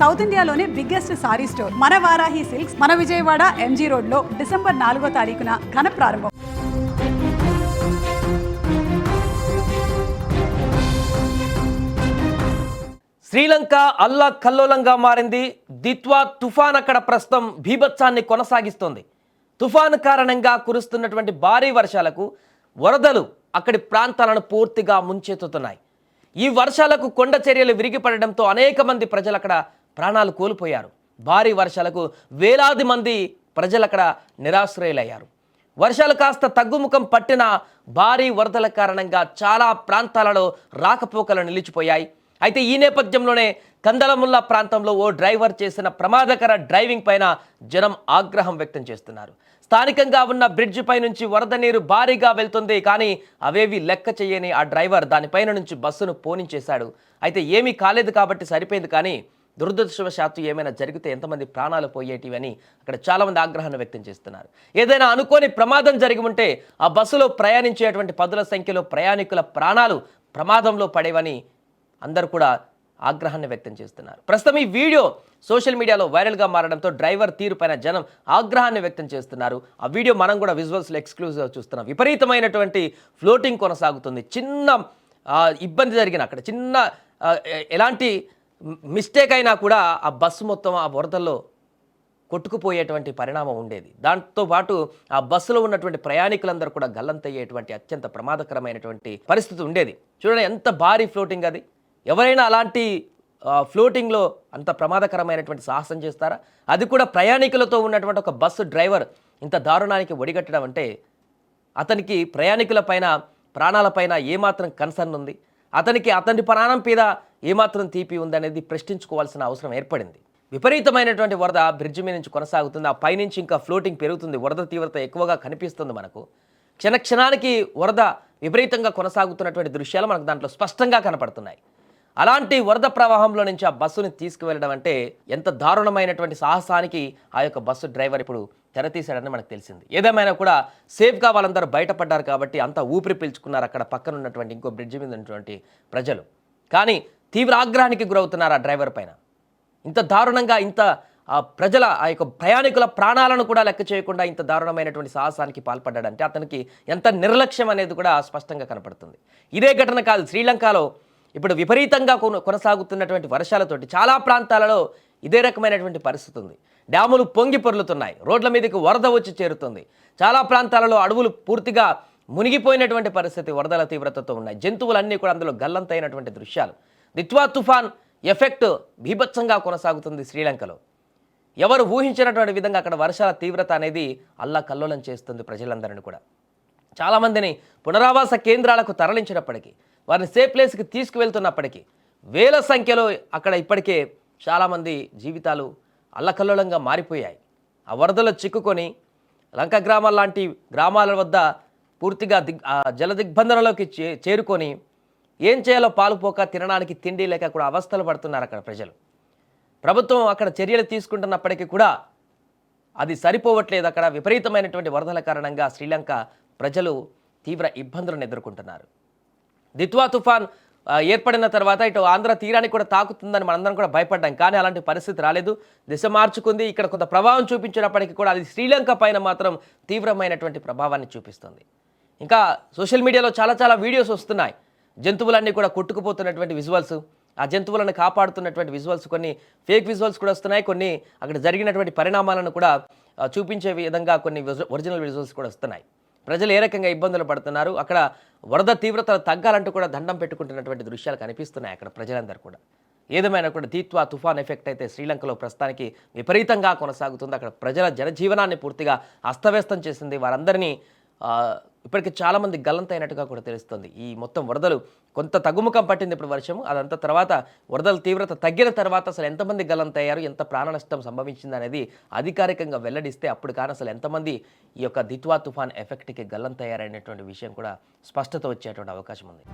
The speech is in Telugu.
సౌత్ ఇండియాలోనే బిగ్గెస్ట్ సారీ స్టోర్. మన వారాహి సిల్క్స్ మన విజయవాడ ఎంజీ రోడ్లో డిసెంబర్ నాలుగో తారీఖున ఘన ప్రారంభం. శ్రీలంక అల్లా కల్లోలంగా మారింది. దిత్వా తుఫాన్ అక్కడ ప్రస్తుతం భీభత్సాన్ని కొనసాగిస్తోంది. తుఫాన్ కారణంగా కురుస్తున్నటువంటి భారీ వర్షాలకు వరదలు అక్కడి ప్రాంతాలను పూర్తిగా ముంచెత్తుతున్నాయి. ఈ వర్షాలకు కొండ చర్యలు విరిగిపడడంతో అనేక మంది ప్రజలు అక్కడ ప్రాణాలు కోల్పోయారు. భారీ వర్షాలకు వేలాది మంది ప్రజలు అక్కడ నిరాశ్రయులయ్యారు. వర్షాలు కాస్త తగ్గుముఖం పట్టిన భారీ వరదల కారణంగా చాలా ప్రాంతాలలో రాకపోకలు నిలిచిపోయాయి. అయితే ఈ నేపథ్యంలోనే కందలముల్లా ప్రాంతంలో ఓ డ్రైవర్ చేసిన ప్రమాదకర డ్రైవింగ్ పైన జనం ఆగ్రహం వ్యక్తం చేస్తున్నారు. స్థానికంగా ఉన్న బ్రిడ్జి పై నుంచి వరద నీరు భారీగా వెళ్తుంది కానీ అవేవి లెక్క చేయని ఆ డ్రైవర్ దానిపైన నుంచి బస్సును పోనించేశాడు. అయితే ఏమీ కాలేదు కాబట్టి సరిపోయింది కానీ దురదృష్టవశాత్తు ఏమైనా జరిగితే ఎంతమంది ప్రాణాలు పోయేటివని అక్కడ చాలామంది ఆగ్రహాన్ని వ్యక్తం చేస్తున్నారు. ఏదైనా అనుకోని ప్రమాదం జరిగి ఉంటే ఆ బస్సులో ప్రయాణించేటువంటి పదుల సంఖ్యలో ప్రయాణికుల ప్రాణాలు ప్రమాదంలో పడేవని అందరూ కూడా ఆగ్రహాన్ని వ్యక్తం చేస్తున్నారు. ప్రస్తుతం ఈ వీడియో సోషల్ మీడియాలో వైరల్గా మారడంతో డ్రైవర్ తీరుపైన జనం ఆగ్రహాన్ని వ్యక్తం చేస్తున్నారు. ఆ వీడియో మనం కూడా విజువల్స్లో ఎక్స్క్లూజివ్గా చూస్తున్నాం. విపరీతమైనటువంటి ఫ్లోటింగ్ కొనసాగుతుంది. చిన్న ఇబ్బంది జరిగిన అక్కడ చిన్న ఎలాంటి మిస్టేక్ అయినా కూడా ఆ బస్సు మొత్తం ఆ వరదల్లో కొట్టుకుపోయేటువంటి పరిణామం ఉండేది. దాంతో పాటు ఆ బస్సులో ఉన్నటువంటి ప్రయాణికులందరూ కూడా గల్లంతయ్యేటువంటి అత్యంత ప్రమాదకరమైనటువంటి పరిస్థితి ఉండేది. చూడండి ఎంత భారీ ఫ్లోటింగ్ అది. ఎవరైనా అలాంటి ఫ్లోటింగ్లో అంత ప్రమాదకరమైనటువంటి సాహసం చేస్తారా? అది కూడా ప్రయాణికులతో ఉన్నటువంటి ఒక బస్సు డ్రైవర్ ఇంత దారుణానికి ఒడిగట్టడం అంటే అతనికి ప్రయాణికుల పైన ప్రాణాలపైన ఏమాత్రం కన్సర్న్ ఉంది? అతనికి అతని ప్రాణం మీద ఏమాత్రం తీపి ఉందనేది ప్రశ్నించుకోవాల్సిన అవసరం ఏర్పడింది. విపరీతమైనటువంటి వరద బ్రిడ్జి మీద నుంచి కొనసాగుతుంది. ఆ పైనుంచి ఇంకా ఫ్లోటింగ్ పెరుగుతుంది. వరద తీవ్రత ఎక్కువగా కనిపిస్తుంది మనకు. క్షణక్షణానికి వరద విపరీతంగా కొనసాగుతున్నటువంటి దృశ్యాలు మనకు దాంట్లో స్పష్టంగా కనపడుతున్నాయి. అలాంటి వరద ప్రవాహంలో నుంచి ఆ బస్సుని తీసుకువెళ్ళడం అంటే ఎంత దారుణమైనటువంటి సాహసానికి ఆ యొక్క బస్సు డ్రైవర్ ఇప్పుడు తెరతీశాడని మనకు తెలిసింది. ఏదేమైనా కూడా సేఫ్గా వాళ్ళందరూ బయటపడ్డారు కాబట్టి అంతా ఊపిరి పీల్చుకున్నారు అక్కడ పక్కన ఉన్నటువంటి ఇంకో బ్రిడ్జి మీద ఉన్నటువంటి ప్రజలు. కానీ తీవ్ర ఆగ్రహానికి గురవుతున్నారు ఆ డ్రైవర్ పైన. ఇంత దారుణంగా ఇంత ఆ ప్రజల ఆ యొక్క ప్రయాణికుల ప్రాణాలను కూడా లెక్క చేయకుండా ఇంత దారుణమైనటువంటి సాహసానికి పాల్పడ్డాడంటే అతనికి ఎంత నిర్లక్ష్యం అనేది కూడా స్పష్టంగా కనపడుతుంది. ఇదే ఘటన కాదు శ్రీలంకలో ఇప్పుడు విపరీతంగా కొన- కొనసాగుతున్నటువంటి వర్షాలతోటి చాలా ప్రాంతాలలో ఇదే రకమైనటువంటి పరిస్థితి ఉంది డ్యాములు పొంగి పొర్లుతున్నాయి. రోడ్ల మీదకి వరద వచ్చి చేరుతుంది. చాలా ప్రాంతాలలో అడవులు పూర్తిగా మునిగిపోయినటువంటి పరిస్థితి వరదల తీవ్రతతో ఉన్నాయి. జంతువులన్నీ కూడా అందులో గల్లంతైనటువంటి దృశ్యాలు. దిత్వా తుఫాన్ ఎఫెక్ట్ భీభత్సంగా కొనసాగుతుంది శ్రీలంకలో. ఎవరు ఊహించినటువంటి విధంగా అక్కడ వర్షాల తీవ్రత అనేది అల్లా కల్లోలం చేస్తుంది ప్రజలందరినీ కూడా. చాలామందిని పునరావాస కేంద్రాలకు తరలించినప్పటికీ వారిని సేఫ్ ప్లేస్కి తీసుకువెళ్తున్నప్పటికీ వేల సంఖ్యలో అక్కడ ఇప్పటికే చాలామంది జీవితాలు అల్లకల్లోలంగా మారిపోయాయి. ఆ వరదలో చిక్కుకొని లంక గ్రామాల లాంటి గ్రామాల వద్ద పూర్తిగా దిగ్ ఆ జల దిగ్బంధనలోకి చే చేరుకొని ఏం చేయాలో పాలుపోక తినడానికి తిండి లేక కూడా అవస్థలు పడుతున్నారు అక్కడ ప్రజలు. ప్రభుత్వం అక్కడ చర్యలు తీసుకుంటున్నప్పటికీ కూడా అది సరిపోవట్లేదు. అక్కడ విపరీతమైనటువంటి వరదల కారణంగా శ్రీలంక ప్రజలు తీవ్ర ఇబ్బందులను ఎదుర్కొంటున్నారు. దిత్వా తుఫాన్ ఏర్పడిన తర్వాత ఇటు ఆంధ్ర తీరానికి కూడా తాకుతుందని మనందరం కూడా భయపడ్డాం. కానీ అలాంటి పరిస్థితి రాలేదు. దిశ మార్చుకుంది. ఇక్కడ కొంత ప్రభావం చూపించినప్పటికీ కూడా అది శ్రీలంక పైన మాత్రం తీవ్రమైనటువంటి ప్రభావాన్ని చూపిస్తుంది. ఇంకా సోషల్ మీడియాలో చాలా చాలా వీడియోస్ వస్తున్నాయి. జంతువులన్నీ కూడా కొట్టుకుపోతున్నటువంటి విజువల్స్. ఆ జంతువులను కాపాడుతున్నటువంటి విజువల్స్ కొన్ని ఫేక్ విజువల్స్ కూడా వస్తున్నాయి. కొన్ని అక్కడ జరిగినటువంటి పరిణామాలను కూడా చూపించే విధంగా కొన్ని ఒరిజినల్ విజువల్స్ కూడా వస్తున్నాయి. ప్రజలు ఏ రకంగా ఇబ్బందులు పడుతున్నారు అక్కడ వరద తీవ్రత తగ్గాలంటూ కూడా దండం పెట్టుకుంటున్నటువంటి దృశ్యాలు కనిపిస్తున్నాయి అక్కడ ప్రజలందరూ కూడా. ఏదేమైనా కూడా దీత్వా తుఫాన్ ఎఫెక్ట్ అయితే శ్రీలంకలో ప్రస్తుతానికి విపరీతంగా కొనసాగుతుంది. అక్కడ ప్రజల జనజీవనాన్ని పూర్తిగా అస్తవ్యస్తం చేసింది వారందరినీ ఇప్పటికి చాలామంది గల్లంతైనట్టుగా కూడా తెలుస్తుంది. ఈ మొత్తం వరదలు కొంత తగ్గుముఖం పట్టింది ఇప్పుడు వర్షం అదంతా తర్వాత వరదల తీవ్రత తగ్గిన తర్వాత అసలు ఎంతమంది గల్లంతయ్యారు ఎంత ప్రాణ నష్టం సంభవించింది అనేది అధికారికంగా వెల్లడిస్తే అప్పుడు కానీ అసలు ఎంతమంది ఈ యొక్క దిత్వా తుఫాన్ ఎఫెక్ట్కి గల్లంతయ్యారనేటువంటి విషయం కూడా స్పష్టత వచ్చేటువంటి అవకాశం ఉంది.